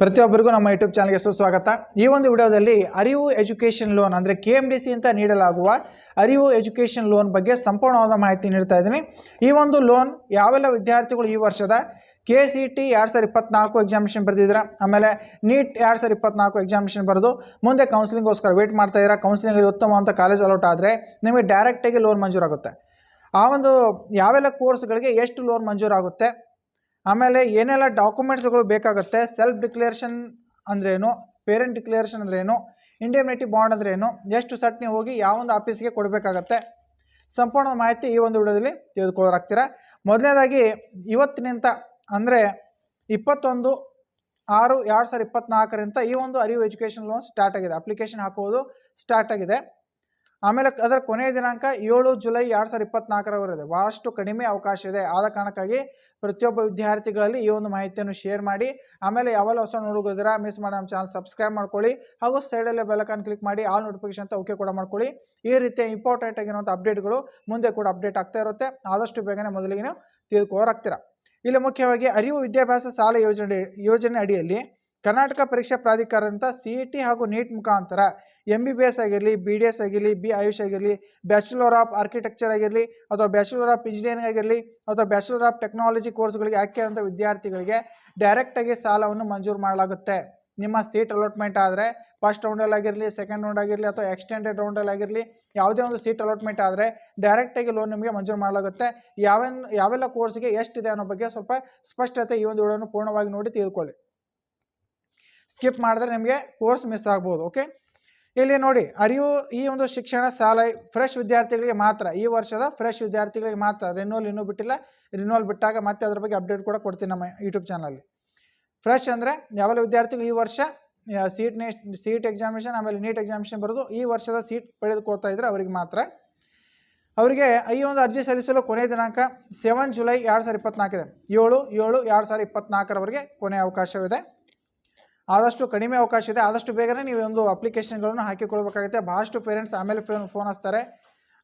ಪ್ರತಿಯೊಬ್ಬರಿಗೂ ನಮ್ಮ ಯೂಟ್ಯೂಬ್ ಚಾನಲ್ಗೆ ಸುಸ್ವಾಗತ. ಈ ಒಂದು ವಿಡಿಯೋದಲ್ಲಿ ಅರಿವು ಎಜುಕೇಷನ್ ಲೋನ್ ಅಂದರೆ ಕೆ ಎಂ ಡಿ ಸಿ ಅಂತ ನೀಡಲಾಗುವ ಅರಿವು ಎಜುಕೇಷನ್ ಲೋನ್ ಬಗ್ಗೆ ಸಂಪೂರ್ಣವಾದ ಮಾಹಿತಿ ನೀಡ್ತಾ ಇದ್ದೀನಿ. ಈ ಒಂದು ಲೋನ್ ಯಾವೆಲ್ಲ ವಿದ್ಯಾರ್ಥಿಗಳು ಈ ವರ್ಷದ? ಕೆ ಸಿ ಟಿ ಎರಡು ಸಾವಿರದ ಇಪ್ಪತ್ನಾಲ್ಕು ಎಕ್ಸಾಮಿನೇಷನ್ ಬರೆದಿದ್ದೀರಾ? ಆಮೇಲೆ ನೀಟ್ ಎರಡು ಸಾವಿರದ ಇಪ್ಪತ್ನಾಲ್ಕು ಎಕ್ಸಾಮಿನೇಷನ್ ಬರೆದು ಮುಂದೆ ಕೌನ್ಸಿಲಿಂಗ್ಗೋಸ್ಕರ ವೇಟ್ ಮಾಡ್ತಾ ಇದ್ದೀರಾ? ಕೌನ್ಸಿಲಿಂಗಲ್ಲಿ ಉತ್ತಮವಂಥ ಕಾಲೇಜ್ ಅಲೌಟ್ ಆದರೆ ನಿಮಗೆ ಡೈರೆಕ್ಟಾಗಿ ಲೋನ್ ಮಂಜೂರಾಗುತ್ತೆ. ಆ ಒಂದು ಯಾವೆಲ್ಲ ಕೋರ್ಸ್ಗಳಿಗೆ ಎಷ್ಟು ಲೋನ್ ಮಂಜೂರಾಗುತ್ತೆ? ಆಮೇಲೆ ಏನೆಲ್ಲ ಡಾಕ್ಯುಮೆಂಟ್ಸ್ಗಳು ಬೇಕಾಗುತ್ತೆ? ಸೆಲ್ಫ್ ಡಿಕ್ಲೇರೇಷನ್ ಅಂದ್ರೇನು ಪೇರೆಂಟ್ ಡಿಕ್ಲೇರೇಷನ್ ಅಂದ್ರೇನು ಇಂಡಿಯಮಿನಿಟಿ ಬಾಂಡ್ ಅಂದ್ರೇನು ಎಷ್ಟು ಸಟ್ ನೀವು ಹೋಗಿ ಯಾವೊಂದು ಆಫೀಸ್ಗೆ ಕೊಡಬೇಕಾಗತ್ತೆ? ಸಂಪೂರ್ಣ ಮಾಹಿತಿ ಈ ಒಂದು ವಿಡಿಯೋದಲ್ಲಿ ತಿಳಿದುಕೊಳ್ಳೋರಾಗ್ತೀರಾ? ಮೊದಲನೇದಾಗಿ ಇವತ್ತಿನಿಂದ ಅಂದರೆ ಇಪ್ಪತ್ತೊಂದು ಆರು ಎರಡು ಸಾವಿರದ ಇಪ್ಪತ್ನಾಲ್ಕರಿಂದ ಈ ಒಂದು ಅರಿವು ಎಜುಕೇಷನ್ ಲೋನ್ ಸ್ಟಾರ್ಟ್ ಆಗಿದೆ. ಅಪ್ಲಿಕೇಶನ್ ಹಾಕುವುದು ಸ್ಟಾರ್ಟ್ ಆಗಿದೆ. ಆಮೇಲೆ ಅದರ ಕೊನೆಯ ದಿನಾಂಕ ಏಳು ಜುಲೈ ಎರಡು ಸಾವಿರದ ಇಪ್ಪತ್ನಾಲ್ಕರವರೆಗೆ ಭಾಳಷ್ಟು ಕಡಿಮೆ ಅವಕಾಶ ಇದೆ. ಆದ ಕಾರಣಕ್ಕಾಗಿ ಪ್ರತಿಯೊಬ್ಬ ವಿದ್ಯಾರ್ಥಿಗಳಲ್ಲಿ ಈ ಒಂದು ಮಾಹಿತಿಯನ್ನು ಶೇರ್ ಮಾಡಿ. ಆಮೇಲೆ ಯಾವೆಲ್ಲ ಹೊಸ ನೋಡುವುದಿರ ಮಿಸ್ ಮಾಡಿ ನಮ್ಮ ಚಾನಲ್ ಸಬ್ಸ್ಕ್ರೈಬ್ ಮಾಡ್ಕೊಳ್ಳಿ. ಹಾಗೂ ಸೈಡಲ್ಲೇ ಬೆಲಕನ್ ಕ್ಲಿಕ್ ಮಾಡಿ ಆಲ್ ನೋಟಿಫಿಕೇಶನ್ ಅಂತ ಓಕೆ ಕೂಡ ಮಾಡ್ಕೊಳ್ಳಿ. ಈ ರೀತಿಯ ಇಂಪಾರ್ಟೆಂಟ್ ಆಗಿರುವಂಥ ಅಪ್ಡೇಟ್ಗಳು ಮುಂದೆ ಕೂಡ ಅಪ್ಡೇಟ್ ಆಗ್ತಾ ಇರುತ್ತೆ. ಆದಷ್ಟು ಬೇಗನೆ ಮೊದಲಿಗೆ ನೀವು ಇಲ್ಲಿ ಮುಖ್ಯವಾಗಿ ಅರಿವು ವಿದ್ಯಾಭ್ಯಾಸ ಸಾಲ ಯೋಜನೆ ಯೋಜನೆ ಅಡಿಯಲ್ಲಿ ಕರ್ನಾಟಕ ಪರೀಕ್ಷಾ ಪ್ರಾಧಿಕಾರದಂಥ ಸಿ ಟಿ ಹಾಗೂ ನೀಟ್ ಮುಖಾಂತರ ಎಂ ಬಿ ಬಿ ಎಸ್ ಆಗಿರಲಿ ಬಿ ಡಿ ಎಸ್ ಆಗಿರಲಿ ಬಿ ಆಯುಷ್ ಆಗಿರಲಿ ಬ್ಯಾಚುಲರ್ ಆಫ್ ಆರ್ಕಿಟೆಕ್ಚರ್ ಆಗಿರಲಿ, ಅಥವಾ ಬ್ಯಾಚುಲರ್ ಆಫ್ ಇಂಜಿನಿಯರಿಂಗ್ ಆಗಿರಲಿ, ಅಥವಾ ಬ್ಯಾಚುಲರ್ ಆಫ್ ಟೆಕ್ನಾಲಜಿ ಕೋರ್ಸ್ಗಳಿಗೆ ಆಯ್ಕೆಯಾದಂಥ ವಿದ್ಯಾರ್ಥಿಗಳಿಗೆ ಡೈರೆಕ್ಟಾಗಿ ಸಾಲವನ್ನು ಮಂಜೂರು ಮಾಡಲಾಗುತ್ತೆ. ನಿಮ್ಮ ಸೀಟ್ ಅಲಾಟ್ಮೆಂಟ್ ಆದರೆ ಫಸ್ಟ್ ರೌಂಡಲ್ಲಿ ಆಗಿರಲಿ ಸೆಕೆಂಡ್ ರೌಂಡ್ ಆಗಿರಲಿ, ಅಥವಾ ಎಕ್ಸ್ಟೆಂಡೆಡ್ ರೌಂಡಲ್ಲಿ ಆಗಿರಲಿ, ಯಾವುದೇ ಒಂದು ಸೀಟ್ ಅಲಾಟ್ಮೆಂಟ್ ಆದರೆ ಡೈರೆಕ್ಟಾಗಿ ಲೋನ್ ನಿಮಗೆ ಮಂಜೂರು ಮಾಡಲಾಗುತ್ತೆ. ಯಾವೆನ್, ಯಾವೆಲ್ಲ ಕೋರ್ಸ್ಗೆ ಎಷ್ಟಿದೆ ಅನ್ನೋ ಬಗ್ಗೆ ಸ್ವಲ್ಪ ಸ್ಪಷ್ಟತೆ ಈ ಒಂದು ವಿಡಿಯೋನ ಪೂರ್ಣವಾಗಿ ನೋಡಿ ತಿಳ್ಕೊಳ್ಳಿ ಸ್ಕಿಪ್ ಮಾಡಿದ್ರೆ ನಿಮಗೆ ಕೋರ್ಸ್ ಮಿಸ್ ಆಗ್ಬೋದು ಓಕೆ ಇಲ್ಲಿ ನೋಡಿ, ಅರಿವು ಈ ಒಂದು ಶಿಕ್ಷಣ ಸಾಲ ಫ್ರೆಶ್ ವಿದ್ಯಾರ್ಥಿಗಳಿಗೆ ಮಾತ್ರ, ಈ ವರ್ಷದ ಫ್ರೆಶ್ ವಿದ್ಯಾರ್ಥಿಗಳಿಗೆ ಮಾತ್ರ. ರಿನ್ಯೂವಲ್ ಇನ್ನೂ ಬಿಟ್ಟಿಲ್ಲ. ರಿನ್ಯೂವಲ್ ಬಿಟ್ಟಾಗ ಮತ್ತೆ ಅದ್ರ ಬಗ್ಗೆ ಅಪ್ಡೇಟ್ ಕೂಡ ಕೊಡ್ತೀನಿ ನಮ್ಮ ಯೂಟ್ಯೂಬ್ ಚಾನಲ್ಲಿ ಫ್ರೆಶ್ ಅಂದರೆ ಯಾವೆಲ್ಲ ವಿದ್ಯಾರ್ಥಿಗಳು ಈ ವರ್ಷ ಸೀಟ್ ನೆಕ್ಸ್ಟ್ ಸೀಟ್ ಎಕ್ಸಾಮಿನೇಷನ್ ಆಮೇಲೆ ನೀಟ್ ಎಕ್ಸಾಮಿನೇಷನ್ ಬರೆದು, ಈ ವರ್ಷದ ಸೀಟ್ ಪಡೆದುಕೊಳ್ತಾ ಇದ್ರೆ ಅವರಿಗೆ ಮಾತ್ರ. ಅವರಿಗೆ ಈ ಒಂದು ಅರ್ಜಿ ಸಲ್ಲಿಸಲು ಕೊನೆಯ ದಿನಾಂಕ ಸೆವೆನ್ ಜುಲೈ ಎರಡು ಸಾವಿರದ ಇಪ್ಪತ್ನಾಲ್ಕಿದೆ ಏಳು ಏಳು, ಎರಡು ಸಾವಿರದ ಇಪ್ಪತ್ನಾಲ್ಕರವರೆಗೆ ಕೊನೆಯ ಅವಕಾಶವಿದೆ. ಆದಷ್ಟು ಕಡಿಮೆ ಅವಕಾಶ ಇದೆ. ಆದಷ್ಟು ಬೇಗನೆ ನೀವು ಒಂದು ಅಪ್ಲಿಕೇಶನ್ಗಳನ್ನು ಹಾಕಿಕೊಳ್ಬೇಕಾಗುತ್ತೆ. ಭಾಳಷ್ಟು ಪೇರೆಂಟ್ಸ್ ಆಮೇಲೆ ಫೋನ್ ಫೋನ್ ಹಚ್ತಾರೆ.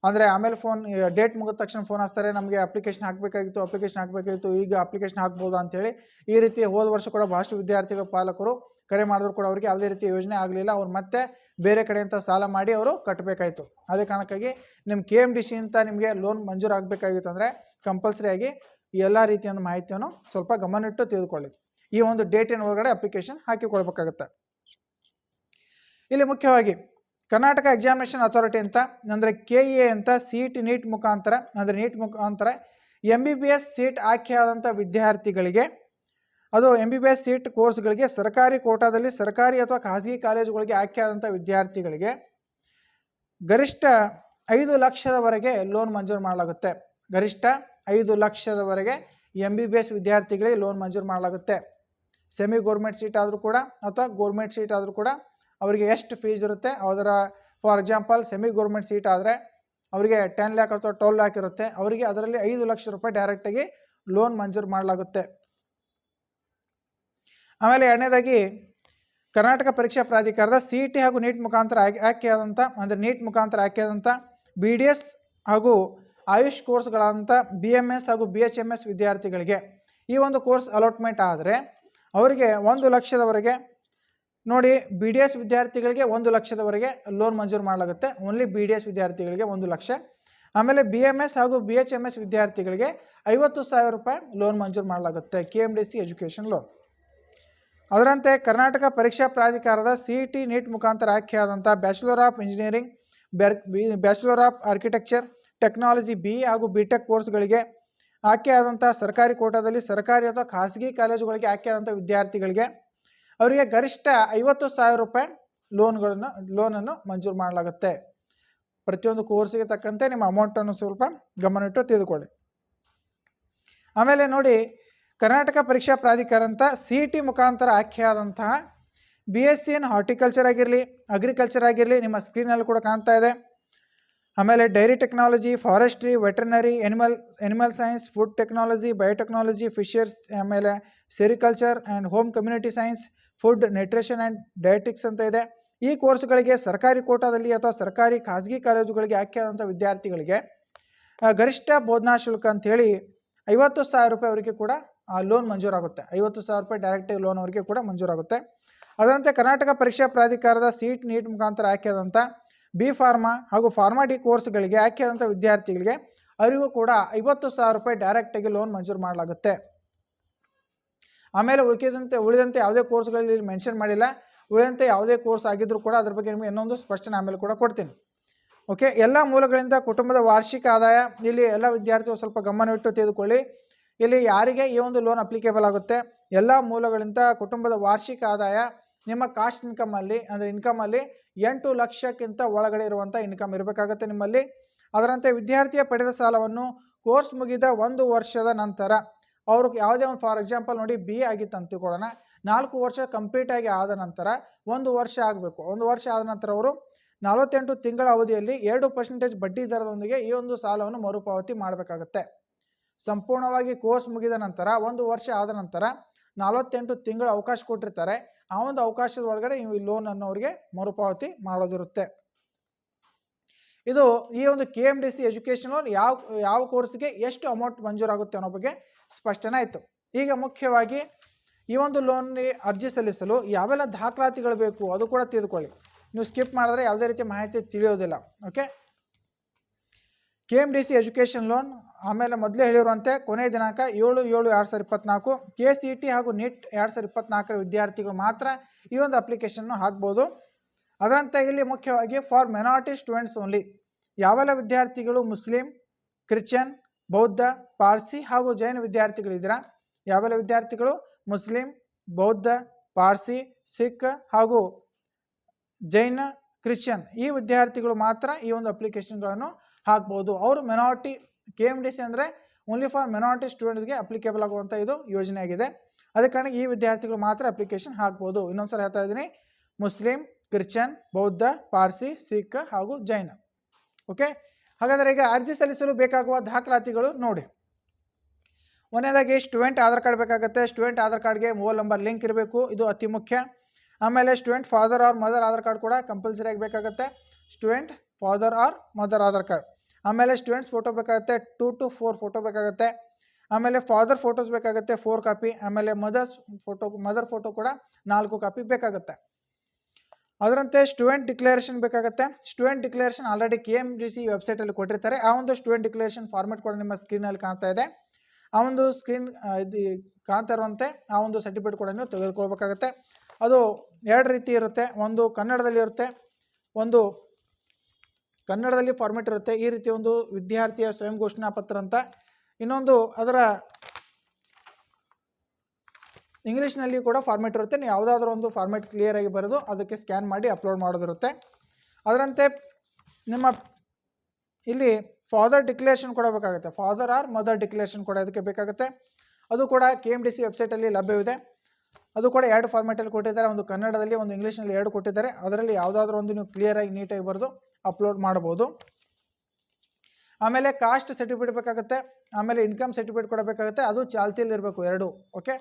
ಅಂದರೆ ಆಮೇಲೆ ಫೋನ್ ಡೇಟ್ ಮುಗಿದ ತಕ್ಷಣ ಫೋನ್ ಹಚ್ತಾರೆ. ನಮಗೆ ಅಪ್ಲಿಕೇಶನ್ ಹಾಕಬೇಕಾಗಿತ್ತು ಅಪ್ಲಿಕೇಶನ್ ಹಾಕಬೇಕಾಗಿತ್ತು. ಈಗ ಅಪ್ಲಿಕೇಶನ್ ಹಾಕ್ಬೋದು ಅಂತೇಳಿ ಈ ರೀತಿ ಹೋದ ವರ್ಷ ಕೂಡ ಭಾಳಷ್ಟು ವಿದ್ಯಾರ್ಥಿಗಳ, ಪಾಲಕರು ಕರೆ ಮಾಡಿದ್ರು ಕೂಡ ಅವರಿಗೆ ಯಾವುದೇ ರೀತಿ ಯೋಜನೆ ಆಗಲಿಲ್ಲ. ಅವ್ರು ಮತ್ತೆ ಬೇರೆ ಕಡೆಯಿಂದ ಸಾಲ ಮಾಡಿ ಅವರು ಕಟ್ಟಬೇಕಾಯಿತು ಅದೇ ಕಾರಣಕ್ಕಾಗಿ ನಿಮ್ಮ ಕೆ ಎಂ ಡಿ ಸಿ ಅಂತ ನಿಮಗೆ ಲೋನ್ ಮಂಜೂರು ಆಗಬೇಕಾಗಿತ್ತು ಅಂದರೆ ಕಂಪಲ್ಸರಿಯಾಗಿ ಎಲ್ಲ ರೀತಿಯ ಮಾಹಿತಿಯನ್ನು ಸ್ವಲ್ಪ ಗಮನಿಟ್ಟು ತಿಳಿದುಕೊಳ್ಳಿ. ಈ ಒಂದು ಡೇಟಿನ ಒಳಗಡೆ ಅಪ್ಲಿಕೇಶನ್ ಹಾಕಿಕೊಳ್ಬೇಕಾಗುತ್ತೆ ಇಲ್ಲಿ ಮುಖ್ಯವಾಗಿ ಕರ್ನಾಟಕ ಎಕ್ಸಾಮಿನೇಷನ್ ಅಥಾರಿಟಿ ಅಂತ, ಅಂದರೆ ಕೆ ಎ ಅಂತ ಸಿ ಇ ಟಿ ನೀಟ್ ಮುಖಾಂತರ, ಅಂದರೆ ನೀಟ್ ಮುಖಾಂತರ M B B S seat ಆಯ್ಕೆಯಾದಂಥ ವಿದ್ಯಾರ್ಥಿಗಳಿಗೆ, ಅದು M B B S seat ಕೋರ್ಸ್ಗಳಿಗೆ ಸರ್ಕಾರಿ ಕೋಟಾದಲ್ಲಿ ಸರ್ಕಾರಿ ಅಥವಾ ಖಾಸಗಿ ಕಾಲೇಜುಗಳಿಗೆ ಆಯ್ಕೆಯಾದಂಥ ವಿದ್ಯಾರ್ಥಿಗಳಿಗೆ ಗರಿಷ್ಠ ಐದು ಲಕ್ಷದವರೆಗೆ ಲೋನ್ ಮಂಜೂರು ಮಾಡಲಾಗುತ್ತೆ. ಗರಿಷ್ಠ ಐದು ಲಕ್ಷದವರೆಗೆ ಎಂ ಬಿ ಬಿ ಎಸ್ ವಿದ್ಯಾರ್ಥಿಗಳಿಗೆ ಲೋನ್ ಮಂಜೂರು ಮಾಡಲಾಗುತ್ತೆ. ಸೆಮಿ ಗೌರ್ಮೆಂಟ್ ಸೀಟ್ ಆದರೂ ಕೂಡ ಅಥವಾ ಗೌರ್ಮೆಂಟ್ ಸೀಟ್ ಆದರೂ ಕೂಡ ಅವರಿಗೆ ಎಷ್ಟು ಫೀಸ್ ಇರುತ್ತೆ? ಅದರ for example semi government seat ಆದರೆ ಅವರಿಗೆ ಟೆನ್ ಲ್ಯಾಕ್ ಅಥವಾ ಟ್ವೆಲ್ ಲ್ಯಾಕ್ ಇರುತ್ತೆ. ಅವರಿಗೆ ಅದರಲ್ಲಿ ಐದು ಲಕ್ಷ ರೂಪಾಯಿ ಡೈರೆಕ್ಟಾಗಿ ಲೋನ್ ಮಂಜೂರು ಮಾಡಲಾಗುತ್ತೆ. ಆಮೇಲೆ ಎರಡನೇದಾಗಿ ಕರ್ನಾಟಕ ಪರೀಕ್ಷಾ ಪ್ರಾಧಿಕಾರದ ಸಿ ಟಿ ಹಾಗೂ ನೀಟ್ ಮುಖಾಂತರ ಆಯ್ಕೆ ಆಯ್ಕೆಯಾದಂಥ ಅಂದರೆ ನೀಟ್ ಮುಖಾಂತರ ಆಯ್ಕೆಯಾದಂಥ ಬಿ ಡಿ ಎಸ್ ಹಾಗೂ ಆಯುಷ್ ಕೋರ್ಸ್ಗಳಾದಂಥ ಬಿ ಎಂ ಎಸ್ ಹಾಗೂ ಬಿ ಎಚ್ ಎಂ ಎಸ್ ವಿದ್ಯಾರ್ಥಿಗಳಿಗೆ ಈ ಒಂದು ಕೋರ್ಸ್ ಅಲಾಟ್ಮೆಂಟ್ ಆದರೆ ಅವರಿಗೆ ಒಂದು ಲಕ್ಷದವರೆಗೆ ನೋಡಿ ಬಿ ಡಿ ಎಸ್ ವಿದ್ಯಾರ್ಥಿಗಳಿಗೆ ಒಂದು ಲಕ್ಷದವರೆಗೆ ಲೋನ್ ಮಂಜೂರು ಮಾಡಲಾಗುತ್ತೆ. ಓನ್ಲಿ ಬಿ ಡಿ ಎಸ್ ವಿದ್ಯಾರ್ಥಿಗಳಿಗೆ ಒಂದು ಲಕ್ಷ. ಆಮೇಲೆ ಬಿ ಎಂ ಎಸ್ ಹಾಗೂ ಬಿ ಎಚ್ ಎಂ ಎಸ್ ವಿದ್ಯಾರ್ಥಿಗಳಿಗೆ ಐವತ್ತು ಸಾವಿರ ರೂಪಾಯಿ ಲೋನ್ ಮಂಜೂರು ಮಾಡಲಾಗುತ್ತೆ. K M D C education loan ಅದರಂತೆ ಕರ್ನಾಟಕ ಪರೀಕ್ಷಾ ಪ್ರಾಧಿಕಾರದ ಸಿ ಇ ಟಿ ನೀಟ್ ಮುಖಾಂತರ ಆಯ್ಕೆಯಾದಂಥ bachelor of engineering bachelor of architecture technology B ಹಾಗೂ ಬಿ ಟೆಕ್ ಕೋರ್ಸ್ಗಳಿಗೆ ಆಯ್ಕೆಯಾದಂಥ ಸರ್ಕಾರಿ ಕೋಟಾದಲ್ಲಿ ಸರ್ಕಾರಿ ಅಥವಾ ಖಾಸಗಿ ಕಾಲೇಜುಗಳಿಗೆ ಆಯ್ಕೆ ಆದಂಥ ವಿದ್ಯಾರ್ಥಿಗಳಿಗೆ ಅವರಿಗೆ ಗರಿಷ್ಠ ಐವತ್ತು ಸಾವಿರ ರೂಪಾಯಿ ಲೋನ್ಗಳನ್ನು, ಲೋನನ್ನು ಮಂಜೂರು ಮಾಡಲಾಗುತ್ತೆ. ಪ್ರತಿಯೊಂದು ಕೋರ್ಸಿಗೆ ತಕ್ಕಂತೆ ನಿಮ್ಮ ಅಮೌಂಟನ್ನು ಸ್ವಲ್ಪ ಗಮನಿಟ್ಟು ತಿಳಿದುಕೊಳ್ಳಿ. ಆಮೇಲೆ ನೋಡಿ, ಕರ್ನಾಟಕ ಪರೀಕ್ಷಾ ಪ್ರಾಧಿಕಾರ ಅಂತ ಸಿ ಇ ಟಿ ಮುಖಾಂತರ ಆಯ್ಕೆಯಾದಂತಹ B S C in horticulture ಆಗಿರಲಿ, ಅಗ್ರಿಕಲ್ಚರ್ ಆಗಿರಲಿ ನಿಮ್ಮ ಸ್ಕ್ರೀನಲ್ಲಿ ಕೂಡ ಕಾಣ್ತಾ ಇದೆ. ಆಮೇಲೆ dairy technology, forestry, veterinary, animal animal science, food technology, biotechnology fishers ಆಮೇಲೆ sericulture and home community science, food, nutrition and dietetics ಅಂತ ಇದೆ. ಈ ಕೋರ್ಸ್ಗಳಿಗೆ ಸರ್ಕಾರಿ ಕೋಟಾದಲ್ಲಿ ಅಥವಾ ಸರ್ಕಾರಿ ಖಾಸಗಿ ಕಾಲೇಜುಗಳಿಗೆ ಆಯ್ಕೆಯಾದಂಥ ವಿದ್ಯಾರ್ಥಿಗಳಿಗೆ ಗರಿಷ್ಠ ಬೋಧನಾ ಶುಲ್ಕ ಅಂಥೇಳಿ ಐವತ್ತು ಸಾವಿರ ರೂಪಾಯಿ ಅವರಿಗೆ ಕೂಡ ಆ ಲೋನ್ ಮಂಜೂರಾಗುತ್ತೆ. ಐವತ್ತು ಸಾವಿರ ರೂಪಾಯಿ ಡೈರೆಕ್ಟಾಗಿ ಲೋನ್ ಅವರಿಗೆ ಕೂಡ ಮಂಜೂರಾಗುತ್ತೆ. ಅದರಂತೆ ಕರ್ನಾಟಕ ಪರೀಕ್ಷಾ ಪ್ರಾಧಿಕಾರದ ಸೀಟ್ ನೀಟ್ ಮುಖಾಂತರ ಆಯ್ಕೆಯಾದಂಥ ಬಿ ಫಾರ್ಮಾ ಹಾಗೂ ಫಾರ್ಮಾ ಡಿ ಕೋರ್ಸ್ಗಳಿಗೆ ಆಯ್ಕೆಯಾದಂಥ ವಿದ್ಯಾರ್ಥಿಗಳಿಗೆ ಅವರಿಗೂ ಕೂಡ ಐವತ್ತು ಸಾವಿರ ರೂಪಾಯಿ ಡೈರೆಕ್ಟಾಗಿ ಲೋನ್ ಮಂಜೂರು ಮಾಡಲಾಗುತ್ತೆ. ಆಮೇಲೆ ಉಳಿದಂತೆ ಉಳಿದಂತೆ ಯಾವುದೇ ಕೋರ್ಸ್ಗಳಲ್ಲಿ ಮೆನ್ಷನ್ ಮಾಡಿಲ್ಲ. ಉಳಿದಂತೆ ಯಾವುದೇ ಕೋರ್ಸ್ ಆಗಿದ್ರೂ ಕೂಡ ಅದ್ರ ಬಗ್ಗೆ ನಿಮಗೆ ಇನ್ನೊಂದು ಸ್ಪಷ್ಟನೆ ಆಮೇಲೆ ಕೂಡ ಕೊಡ್ತೀನಿ. ಓಕೆ, ಎಲ್ಲ ಮೂಲಗಳಿಂದ ಕುಟುಂಬದ ವಾರ್ಷಿಕ ಆದಾಯ, ಇಲ್ಲಿ ಎಲ್ಲ ವಿದ್ಯಾರ್ಥಿಗಳು ಸ್ವಲ್ಪ ಗಮನವಿಟ್ಟು ತೆಗೆದುಕೊಳ್ಳಿ ಇಲ್ಲಿ ಯಾರಿಗೆ ಈ ಒಂದು ಲೋನ್ ಅಪ್ಲಿಕೇಬಲ್ ಆಗುತ್ತೆ? ಎಲ್ಲ ಮೂಲಗಳಿಂದ ಕುಟುಂಬದ ವಾರ್ಷಿಕ ಆದಾಯ ನಿಮ್ಮ ಕಾಸ್ಟ್ ಇನ್ಕಮಲ್ಲಿ ಅಂದರೆ ಇನ್ಕಮಲ್ಲಿ ಎಂಟು ಲಕ್ಷಕ್ಕಿಂತ ಒಳಗಡೆ ಇರುವಂಥ ಇನ್ಕಮ್ ಇರಬೇಕಾಗತ್ತೆ ನಿಮ್ಮಲ್ಲಿ. ಅದರಂತೆ ವಿದ್ಯಾರ್ಥಿಯ ಪಡೆದ ಸಾಲವನ್ನು ಕೋರ್ಸ್ ಮುಗಿದ ಒಂದು ವರ್ಷದ ನಂತರ ಅವರು ಯಾವುದೇ ಒಂದು ಫಾರ್ ಎಕ್ಸಾಂಪಲ್ ನೋಡಿ ಬಿ ಎ ಆಗಿತ್ತು ಅಂತ ತಿಳ್ಕೊಳ್ಳೋಣ ನಾಲ್ಕು ವರ್ಷ ಕಂಪ್ಲೀಟ್ ಆಗಿ ಆದ ನಂತರ ಒಂದು ವರ್ಷ ಆಗಬೇಕು. ಒಂದು ವರ್ಷ ಆದ ನಂತರ ಅವರು ನಲವತ್ತೆಂಟು ತಿಂಗಳ ಅವಧಿಯಲ್ಲಿ ಎರಡು ಪರ್ಸೆಂಟೇಜ್ ಬಡ್ಡಿ ದರದೊಂದಿಗೆ ಈ ಒಂದು ಸಾಲವನ್ನು ಮರುಪಾವತಿ ಮಾಡಬೇಕಾಗತ್ತೆ. ಸಂಪೂರ್ಣವಾಗಿ ಕೋರ್ಸ್ ಮುಗಿದ ನಂತರ ಒಂದು ವರ್ಷ ಆದ ನಂತರ ನಲವತ್ತೆಂಟು ತಿಂಗಳ ಅವಕಾಶ ಕೊಟ್ಟಿರ್ತಾರೆ. ಆ ಒಂದು ಅವಕಾಶದ ಒಳಗಡೆ ನೀವು ಈ ಲೋನ್ ಅನ್ನು ಅವರಿಗೆ ಮರುಪಾವತಿ ಮಾಡೋದಿರುತ್ತೆ. ಇದು ಈ ಒಂದು K M D C education loan ಯಾವ ಯಾವ ಕೋರ್ಸ್ಗೆ ಎಷ್ಟು ಅಮೌಂಟ್ ಮಂಜೂರಾಗುತ್ತೆ ಅನ್ನೋ ಬಗ್ಗೆ ಸ್ಪಷ್ಟನೆ ಆಯಿತು. ಈಗ ಮುಖ್ಯವಾಗಿ ಈ ಒಂದು ಲೋನ್ಗೆ ಅರ್ಜಿ ಸಲ್ಲಿಸಲು ಯಾವೆಲ್ಲ ದಾಖಲಾತಿಗಳು ಬೇಕು ಅದು ಕೂಡ ತಿಳಿದುಕೊಳ್ಳಿ. ನೀವು ಸ್ಕಿಪ್ ಮಾಡಿದ್ರೆ ಯಾವುದೇ ರೀತಿ ಮಾಹಿತಿ ತಿಳಿಯೋದಿಲ್ಲ. Okay K M D C education loan ಆಮೇಲೆ ಮೊದಲೇ ಹೇಳಿರುವಂತೆ ಕೊನೆಯ ದಿನಾಂಕ ಏಳು ಏಳು ಎರಡು ಸಾವಿರದ ಇಪ್ಪತ್ನಾಲ್ಕು ಕೆ ಸಿ ಇ ಟಿ ಹಾಗೂ ನೀಟ್ ಎರಡು ಸಾವಿರದ ಇಪ್ಪತ್ನಾಲ್ಕರ ವಿದ್ಯಾರ್ಥಿಗಳು ಮಾತ್ರ ಈ ಒಂದು ಅಪ್ಲಿಕೇಶನ್ನು ಹಾಕ್ಬೋದು. ಅದರಂತೆ ಇಲ್ಲಿ ಮುಖ್ಯವಾಗಿ ಫಾರ್ ಮೆನಾರಿಟಿ ಸ್ಟೂಡೆಂಟ್ಸ್ ಓನ್ಲಿ ಯಾವೆಲ್ಲ ವಿದ್ಯಾರ್ಥಿಗಳು ಮುಸ್ಲಿಂ, ಕ್ರಿಶ್ಚಿಯನ್, ಬೌದ್ಧ, ಪಾರ್ಸಿ ಹಾಗೂ ಜೈನ ವಿದ್ಯಾರ್ಥಿಗಳಿದ್ದೀರಾ? ಯಾವೆಲ್ಲ ವಿದ್ಯಾರ್ಥಿಗಳು ಮುಸ್ಲಿಂ, ಬೌದ್ಧ, ಪಾರ್ಸಿ, ಸಿಖ್ ಹಾಗೂ ಜೈನ, ಕ್ರಿಶ್ಚಿಯನ್ ಈ ವಿದ್ಯಾರ್ಥಿಗಳು ಮಾತ್ರ ಈ ಒಂದು ಅಪ್ಲಿಕೇಶನ್ಗಳನ್ನು ಹಾಕ್ಬೋದು. ಅವರು minority K M D C ಅಂದರೆ ಓನ್ಲಿ ಫಾರ್ ಮೆನಾರಿಟಿ ಸ್ಟೂಡೆಂಟ್ಸ್ಗೆ ಅಪ್ಲಿಕೇಬಲ್ ಆಗುವಂಥ ಇದು ಯೋಜನೆ ಆಗಿದೆ. ಅದೇ ಕಾರಣ ಈ ವಿದ್ಯಾರ್ಥಿಗಳು ಮಾತ್ರ ಅಪ್ಲಿಕೇಶನ್ ಹಾಕ್ಬೋದು. ಇನ್ನೊಂದ್ಸಲ ಹೇಳ್ತಾ ಇದ್ದೀನಿ. ಮುಸ್ಲಿಂ, ಕ್ರಿಶ್ಚಿಯನ್, ಬೌದ್ಧ, ಪಾರ್ಸಿ, ಸಿಖ್ ಹಾಗೂ ಜೈನ. ಓಕೆ ಹಾಗಾದರೆ ಈಗ ಅರ್ಜಿ ಸಲ್ಲಿಸಲು ಬೇಕಾಗುವ ದಾಖಲಾತಿಗಳು ನೋಡಿ. ಒಂದನೇದಾಗಿ ಸ್ಟೂಡೆಂಟ್ ಆಧಾರ್ ಕಾರ್ಡ್ ಬೇಕಾಗುತ್ತೆ. ಸ್ಟೂಡೆಂಟ್ ಆಧಾರ್ ಕಾರ್ಡ್ಗೆ ಮೊಬೈಲ್ ನಂಬರ್ ಲಿಂಕ್ ಇರಬೇಕು. ಇದು ಅತಿ ಮುಖ್ಯ. ಆಮೇಲೆ student father or mother Aadhaar card ಕೂಡ ಕಂಪಲ್ಸರಿಯಾಗಿ ಬೇಕಾಗುತ್ತೆ. Student father or mother Aadhaar card ಆಮೇಲೆ ಸ್ಟೂಡೆಂಟ್ಸ್ ಫೋಟೋ ಬೇಕಾಗುತ್ತೆ ಟೂ ಟು ಫೋರ್ ಫೋಟೋ ಬೇಕಾಗುತ್ತೆ. ಆಮೇಲೆ ಫಾದರ್ ಫೋಟೋಸ್ ಬೇಕಾಗುತ್ತೆ ಫೋರ್ ಕಾಪಿ ಆಮೇಲೆ ಮದರ್ಸ್ ಫೋಟೋ ಮದರ್ ಫೋಟೋ ಕೂಡ ನಾಲ್ಕು ಕಾಪಿ ಬೇಕಾಗುತ್ತೆ. ಅದರಂತೆ ಸ್ಟೂಡೆಂಟ್ ಡಿಕ್ಲರೇಷನ್ ಬೇಕಾಗುತ್ತೆ. Student declaration already K M G C ವೆಬ್ಸೈಟಲ್ಲಿ ಕೊಟ್ಟಿರ್ತಾರೆ. ಆ ಒಂದು ಸ್ಟೂಡೆಂಟ್ ಡಿಕ್ಲರೇಷನ್ ಫಾರ್ಮೆಟ್ ಕೂಡ ನಿಮ್ಮ ಸ್ಕ್ರೀನಲ್ಲಿ ಕಾಣ್ತಾ ಇದೆ. ಆ ಒಂದು ಸ್ಕ್ರೀನ್ ಇದು ಕಾಣ್ತಾ ಇರುವಂತೆ ಆ ಒಂದು ಸರ್ಟಿಫಿಕೇಟ್ ಕೂಡ ನೀವು ತೆಗೆದುಕೊಳ್ಬೇಕಾಗತ್ತೆ. ಅದು ಎರಡು ರೀತಿ ಇರುತ್ತೆ. ಒಂದು ಕನ್ನಡದಲ್ಲಿ ಇರುತ್ತೆ, ಒಂದು ಕನ್ನಡದಲ್ಲಿ ಫಾರ್ಮೆಟ್ ಇರುತ್ತೆ. ಈ ರೀತಿ ಒಂದು ವಿದ್ಯಾರ್ಥಿಯ ಸ್ವಯಂ ಘೋಷಣಾ ಪತ್ರ ಅಂತ. ಇನ್ನೊಂದು ಅದರ ಇಂಗ್ಲೀಷ್ನಲ್ಲಿ ಕೂಡ ಫಾರ್ಮೆಟ್ ಇರುತ್ತೆ. ನೀವು ಯಾವುದಾದ್ರೂ ಒಂದು ಫಾರ್ಮೆಟ್ ಕ್ಲಿಯರಾಗಿ ಬರೆದು ಅದಕ್ಕೆ ಸ್ಕ್ಯಾನ್ ಮಾಡಿ ಅಪ್ಲೋಡ್ ಮಾಡೋದಿರುತ್ತೆ. ಅದರಂತೆ ನಿಮ್ಮ ಇಲ್ಲಿ ಫಾದರ್ ಡಿಕ್ಲೇಷನ್ ಕೊಡಬೇಕಾಗುತ್ತೆ ಫಾದರ್ ಆರ್ ಮದರ್ ಡಿಕ್ಲೇಷನ್ ಕೂಡ ಇದಕ್ಕೆ ಬೇಕಾಗುತ್ತೆ. ಅದು ಕೂಡ ಕೆ ಎಂ ಡಿ ಸಿ ವೆಬ್ಸೈಟಲ್ಲಿ ಲಭ್ಯವಿದೆ. ಅದು ಕೂಡ ಎರಡು ಫಾರ್ಮೆಟಲ್ಲಿ ಕೊಟ್ಟಿದ್ದಾರೆ. ಒಂದು ಕನ್ನಡದಲ್ಲಿ, ಒಂದು ಇಂಗ್ಲೀಷ್ನಲ್ಲಿ ಎರಡು ಕೊಟ್ಟಿದ್ದಾರೆ. ಅದರಲ್ಲಿ ಯಾವುದಾದ್ರೂ ಒಂದು ನೀವು ಕ್ಲಿಯರಾಗಿ ನೀಟಾಗಿ ಬರೆದು ಅಪ್ಲೋಡ್ ಮಾಡ್ಬೋದು ಆಮೇಲೆ ಕಾಸ್ಟ್ ಸರ್ಟಿಫಿಕೇಟ್ ಬೇಕಾಗುತ್ತೆ. ಆಮೇಲೆ ಇನ್ಕಮ್ ಸರ್ಟಿಫಿಕೇಟ್ ಕೊಡಬೇಕಾಗುತ್ತೆ ಅದು ಚಾಲ್ತಿಯಲ್ಲಿ ಇರಬೇಕು ಎರಡು ಓಕೆ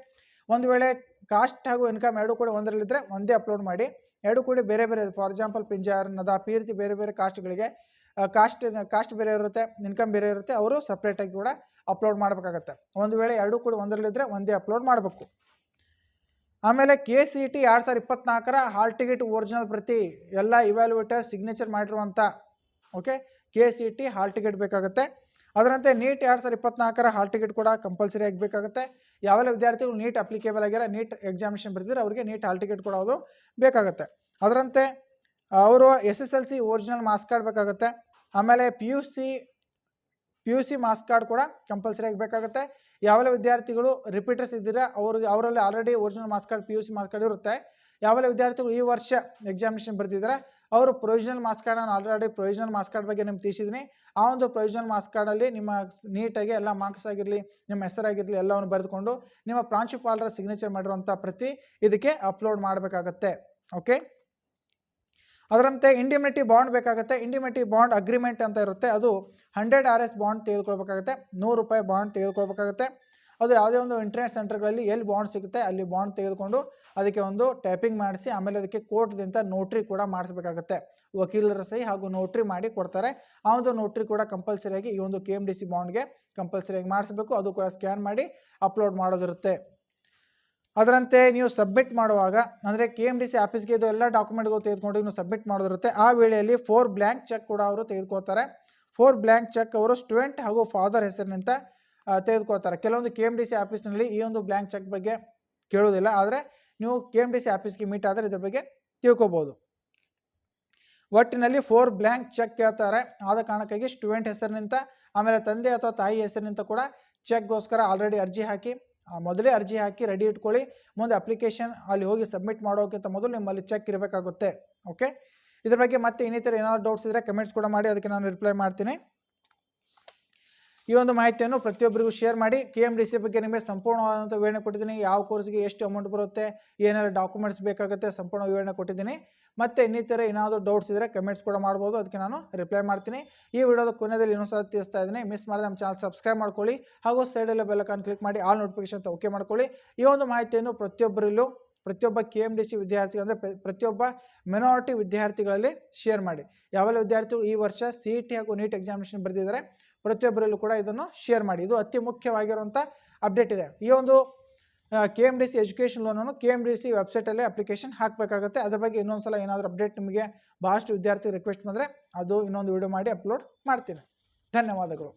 ಒಂದು ವೇಳೆ ಕಾಸ್ಟ್ ಹಾಗೂ ಇನ್ಕಮ್ ಎರಡು ಕೂಡ ಒಂದರಲ್ಲಿದ್ದರೆ ಒಂದೇ ಅಪ್ಲೋಡ್ ಮಾಡಿ. ಎರಡು ಕೂಡ ಬೇರೆ ಬೇರೆ ಫಾರ್ ಎಕ್ಸಾಂಪಲ್ ಪಿಂಜಾರ್ ನದ ಈ ರೀತಿ ಬೇರೆ ಬೇರೆ ಕಾಸ್ಟ್ಗಳಿಗೆ ಕಾಸ್ಟ್ ಕಾಸ್ಟ್ ಬೇರೆ ಇರುತ್ತೆ ಇನ್ಕಮ್ ಬೇರೆ ಇರುತ್ತೆ, ಅವರು ಸಪ್ರೇಟಾಗಿ ಕೂಡ ಅಪ್ಲೋಡ್ ಮಾಡಬೇಕಾಗತ್ತೆ. ಒಂದು ವೇಳೆ ಎರಡು ಕೂಡ ಒಂದರಲ್ಲಿದ್ದರೆ ಒಂದೇ ಅಪ್ಲೋಡ್ ಮಾಡಬೇಕು. ಆಮೇಲೆ ಕೆ ಸಿ ಟಿ ಎರಡು ಸಾವಿರದ ಇಪ್ಪತ್ನಾಲ್ಕರ ಹಾಲ್ ಟಿಕೆಟ್ ಒರಿಜಿನಲ್ ಪ್ರತಿ ಎಲ್ಲ ಇವ್ಯಾಲ್ಯೂಟರ್ ಸಿಗ್ನೇಚರ್ ಮಾಡಿರುವಂಥ okay K C T hall ticket ಬೇಕಾಗುತ್ತೆ. ಅದರಂತೆ ನೀಟ್ ಎರಡು ಸಾವಿರದ ಇಪ್ಪತ್ನಾಲ್ಕರ ಹಾಲ್ ಟಿಕೆಟ್ ಕೂಡ ಕಂಪಲ್ಸರಿ ಆಗಬೇಕಾಗುತ್ತೆ ಯಾವೆಲ್ಲ ವಿದ್ಯಾರ್ಥಿಗಳು ನೀಟ್ ಅಪ್ಲಿಕೇಬಲ್ ಆಗಿರೋ ನೀಟ್ ಎಕ್ಸಾಮಿನೇಷನ್ ಬರ್ತಿದ್ರೆ ಅವರಿಗೆ ನೀಟ್ ಹಾಲ್ ಟಿಕೆಟ್ ಕೂಡ ಅದು ಬೇಕಾಗುತ್ತೆ. ಅದರಂತೆ, ಅವರು S S L C original marks card ಬೇಕಾಗುತ್ತೆ. ಆಮೇಲೆ P U C P U C marks card ಕೂಡ ಕಂಪಲ್ಸರಿ ಆಗಬೇಕಾಗುತ್ತೆ ಯಾವೆಲ್ಲ ವಿದ್ಯಾರ್ಥಿಗಳು ರಿಪೀಟರ್ಸ್ ಇದ್ದೀರಾ ಅವ್ರಿಗೆ ಅವರಲ್ಲಿ already original marks card P U C marks card ಇರುತ್ತೆ. ಯಾವೆಲ್ಲ ವಿದ್ಯಾರ್ಥಿಗಳು ಈ ವರ್ಷ ಎಕ್ಸಾಮಿನೇಷನ್ ಬರ್ತಿದ್ದಾರೆ ಅವರು ಪ್ರೊವಿಷನಲ್ ಮಾರ್ಕ್ಸ್ ಕಾರ್ಡ್ ನಾನು ಆಲ್ರೆಡಿ ಪ್ರೊವಿಷನಲ್ ಮಾಸ್ ಕಾರ್ಡ್ ಬಗ್ಗೆ ನಿಮ್ಗೆ ತಿಳಿಸಿದ್ದೀನಿ. ಆ ಒಂದು ಪ್ರೊವಿಷನಲ್ ಮಾರ್ಕ್ಸ್ ಕಾರ್ಡಲ್ಲಿ ನಿಮ್ಮ ನೀಟಾಗಿ ಎಲ್ಲ ಮಾರ್ಕ್ಸ್ ಆಗಿರಲಿ, ನಿಮ್ಮ ಹೆಸರಾಗಿರಲಿ ಎಲ್ಲವನ್ನು ಬರೆದುಕೊಂಡು ನಿಮ್ಮ ಪ್ರಾಂಶುಪಾಲರ ಸಿಗ್ನೇಚರ್ ಮಾಡಿರುವಂಥ ಪ್ರತಿ ಇದಕ್ಕೆ ಅಪ್ಲೋಡ್ ಮಾಡಬೇಕಾಗತ್ತೆ. ಓಕೆ ಅದರಂತೆ ಇಂಡಿಮಿನಿಟಿ ಬಾಂಡ್ ಬೇಕಾಗುತ್ತೆ. ಇಂಡಿಮಿನಿಟಿ ಬಾಂಡ್ ಅಗ್ರಿಮೆಂಟ್ ಅಂತ ಇರುತ್ತೆ. ಅದು ಹಂಡ್ರೆಡ್ ಆರ್ ಎಸ್ ಬಾಂಡ್ ತೆಗೆದುಕೊಳ್ಬೇಕಾಗುತ್ತೆ. ನೂರು ರೂಪಾಯಿ ಬಾಂಡ್ ತೆಗೆದುಕೊಳ್ಬೇಕಾಗುತ್ತೆ. ಅದು ಯಾವುದೇ ಒಂದು ಇಂಟರ್ನೆಟ್ ಸೆಂಟರ್ಗಳಲ್ಲಿ ಎಲ್ಲಿ ಬಾಂಡ್ ಸಿಗುತ್ತೆ ಅಲ್ಲಿ ಬಾಂಡ್ ತೆಗೆದುಕೊಂಡು ಅದಕ್ಕೆ ಒಂದು ಟ್ಯಾಪಿಂಗ್ ಮಾಡಿಸಿ, ಆಮೇಲೆ ಅದಕ್ಕೆ ಕೋರ್ಟ್ದಿಂದ ನೋಟ್ರಿ ಕೂಡ ಮಾಡಿಸ್ಬೇಕಾಗುತ್ತೆ. ವಕೀಲರ ಸಹಿ ಹಾಗೂ ನೋಟ್ರಿ ಮಾಡಿ ಕೊಡ್ತಾರೆ. ಆ ಒಂದು ನೋಟ್ರಿ ಕೂಡ ಕಂಪಲ್ಸರಿಯಾಗಿ ಈ ಒಂದು ಕೆ ಎಂ ಡಿ ಸಿ ಬಾಂಡ್ಗೆ ಕಂಪಲ್ಸರಿಯಾಗಿ ಮಾಡಿಸ್ಬೇಕು. ಅದು ಕೂಡ ಸ್ಕ್ಯಾನ್ ಮಾಡಿ ಅಪ್ಲೋಡ್ ಮಾಡೋದಿರುತ್ತೆ. ಅದರಂತೆ ನೀವು ಸಬ್ಮಿಟ್ ಮಾಡುವಾಗ, ಅಂದರೆ ಕೆ ಎಂ ಡಿ ಸಿ ಆಫೀಸ್ಗೆ ಇದು ಎಲ್ಲ ಡಾಕ್ಯುಮೆಂಟ್ಗಳು ತೆಗೆದುಕೊಂಡು ನೀವು ಸಬ್ಮಿಟ್ ಮಾಡೋದಿರುತ್ತೆ ಆ ವೇಳೆಯಲ್ಲಿ ಫೋರ್ ಬ್ಲ್ಯಾಂಕ್ ಚೆಕ್ ಕೂಡ ಅವರು ತೆಗೆದುಕೋತಾರೆ ಫೋರ್ ಬ್ಲ್ಯಾಂಕ್ ಚೆಕ್ ಅವರು ಸ್ಟೂಡೆಂಟ್ ಹಾಗೂ ಫಾದರ್ ಹೆಸರಿನಿಂದ ತೆಗೆದುಕೋತಾರೆ ಕೆಲವೊಂದು ಕೆ ಎಂ ಡಿ ಸಿ ಆಫೀಸ್ನಲ್ಲಿ ಈ ಒಂದು ಬ್ಲ್ಯಾಂಕ್ ಚೆಕ್ ಬಗ್ಗೆ ಕೇಳೋದಿಲ್ಲ ಆದರೆ ನೀವು ಕೆ ಎಂ ಡಿ ಸಿ ಆಫೀಸ್ಗೆ ಮೀಟ್ ಆದರೆ ಇದ್ರ ಬಗ್ಗೆ ತಿಳ್ಕೊಬೋದು. ಒಟ್ಟಿನಲ್ಲಿ ಫೋರ್ ಬ್ಲ್ಯಾಂಕ್ ಚೆಕ್ ಕೇಳ್ತಾರೆ. ಆದ ಕಾರಣಕ್ಕಾಗಿ ಸ್ಟೂಡೆಂಟ್ ಹೆಸರಿನಿಂದ, ಆಮೇಲೆ ತಂದೆ ಅಥವಾ ತಾಯಿ ಹೆಸರಿನಿಂದ ಕೂಡ ಚೆಕ್ಗೋಸ್ಕರ ಆಲ್ರೆಡಿ ಅರ್ಜಿ ಹಾಕಿ ಮೊದಲೇ ಅರ್ಜಿ ಹಾಕಿ ರೆಡಿ ಇಟ್ಕೊಳ್ಳಿ. ಮುಂದೆ ಅಪ್ಲಿಕೇಶನ್ ಅಲ್ಲಿ ಹೋಗಿ ಸಬ್ಮಿಟ್ ಮಾಡೋಕ್ಕಿಂತ ಮೊದಲು ನಿಮ್ಮಲ್ಲಿ ಚೆಕ್ ಇರಬೇಕಾಗುತ್ತೆ. ಓಕೆ ಇದ್ರ ಬಗ್ಗೆ ಮತ್ತೆ ಇನ್ನಿತರ ಏನಾದ್ರು ಡೌಟ್ಸ್ ಇದ್ದರೆ ಕಮೆಂಟ್ಸ್ ಕೂಡ ಮಾಡಿ, ಅದಕ್ಕೆ ನಾನು ರಿಪ್ಲೈ ಮಾಡ್ತೀನಿ. ಈ ಒಂದು ಮಾಹಿತಿಯನ್ನು ಪ್ರತಿಯೊಬ್ಬರಿಗೂ ಶೇರ್ ಮಾಡಿ ಕೆ ಎಂ ಡಿ ಸಿ ಬಗ್ಗೆ ನಿಮಗೆ ಸಂಪೂರ್ಣವಾದಂಥ ವಿವರಣೆ ಕೊಟ್ಟಿದ್ದೀನಿ. ಯಾವ ಕೋರ್ಸ್ಗೆ ಎಷ್ಟು ಅಮೌಂಟ್ ಬರುತ್ತೆ, ಏನೆಲ್ಲ ಡಾಕ್ಯುಮೆಂಟ್ಸ್ ಬೇಕಾಗುತ್ತೆ ಸಂಪೂರ್ಣ ವಿವರಣೆ ಕೊಟ್ಟಿದ್ದೀನಿ. ಮತ್ತೆ ಇನ್ನಿತರ ಏನಾದರೂ ಡೌಟ್ಸ್ ಇದ್ದರೆ ಕಮೆಂಟ್ಸ್ ಕೂಡ ಮಾಡ್ಬೋದು. ಅದಕ್ಕೆ ನಾನು ರಿಪ್ಲೈ ಮಾಡ್ತೀನಿ. ಈ ವಿಡಿಯೋದ ಕೊನೆಯಲ್ಲಿ ಇನ್ನೊಂದು ಸಲ ತಿಳಿಸ್ತಾ ಇದ್ದೀನಿ. ಮಿಸ್ ಮಾಡಿದ ನಮ್ಮ ಚಾನಲ್ ಸಬ್ಸ್ಕ್ರೈಬ್ ಮಾಡ್ಕೊಳ್ಳಿ. ಹಾಗೂ ಸೈಡಲ್ಲಿ ಬೆಲ್ಲಕಾನ್ ಕ್ಲಿಕ್ ಮಾಡಿ ಆಲ್ ನೋಟಿಫಿಕೇಶನ್ ಅಂತ ಓಕೆ ಮಾಡ್ಕೊಳ್ಳಿ. ಈ ಒಂದು ಮಾಹಿತಿಯನ್ನು ಪ್ರತಿಯೊಬ್ಬರಲ್ಲೂ, ಪ್ರತಿಯೊಬ್ಬ ಕೆ ಎಂ ಡಿ ಸಿ ವಿದ್ಯಾರ್ಥಿ ಅಂದರೆ ಪ್ರತಿಯೊಬ್ಬ ಮೆನಾರಿಟಿ ವಿದ್ಯಾರ್ಥಿಗಳಲ್ಲಿ ಶೇರ್ ಮಾಡಿ. ಯಾವೆಲ್ಲ ವಿದ್ಯಾರ್ಥಿಗಳು ಈ ವರ್ಷ ಸಿ ಇ ಟಿ ಹಾಗೂ ನೀಟ್ ಎಕ್ಸಾಮಿನೇಷನ್ ಬರೆದಿದ್ದಾರೆ ಪ್ರತಿಯೊಬ್ಬರಲ್ಲೂ ಕೂಡ ಇದನ್ನು ಶೇರ್ ಮಾಡಿ. ಇದು ಅತಿ ಮುಖ್ಯವಾಗಿರುವಂಥ ಅಪ್ಡೇಟ್ ಇದೆ. ಈ ಒಂದು K M D C education ಲೋನನ್ನು ಕೆ ಎಂ ಡಿ ಸಿ ವೆಬ್ಸೈಟಲ್ಲೇ ಅಪ್ಲಿಕೇಶನ್ ಹಾಕಬೇಕಾಗುತ್ತೆ. ಅದ್ರ ಬಗ್ಗೆ ಇನ್ನೊಂದು ಸಲ ಏನಾದರೂ ಅಪ್ಡೇಟ್ ನಿಮಗೆ ಭಾಳಷ್ಟು ವಿದ್ಯಾರ್ಥಿ ರಿಕ್ವೆಸ್ಟ್ ಬಂದರೆ ಅದು ಇನ್ನೊಂದು ವಿಡಿಯೋ ಮಾಡಿ ಅಪ್ಲೋಡ್ ಮಾಡ್ತೀನಿ. ಧನ್ಯವಾದಗಳು.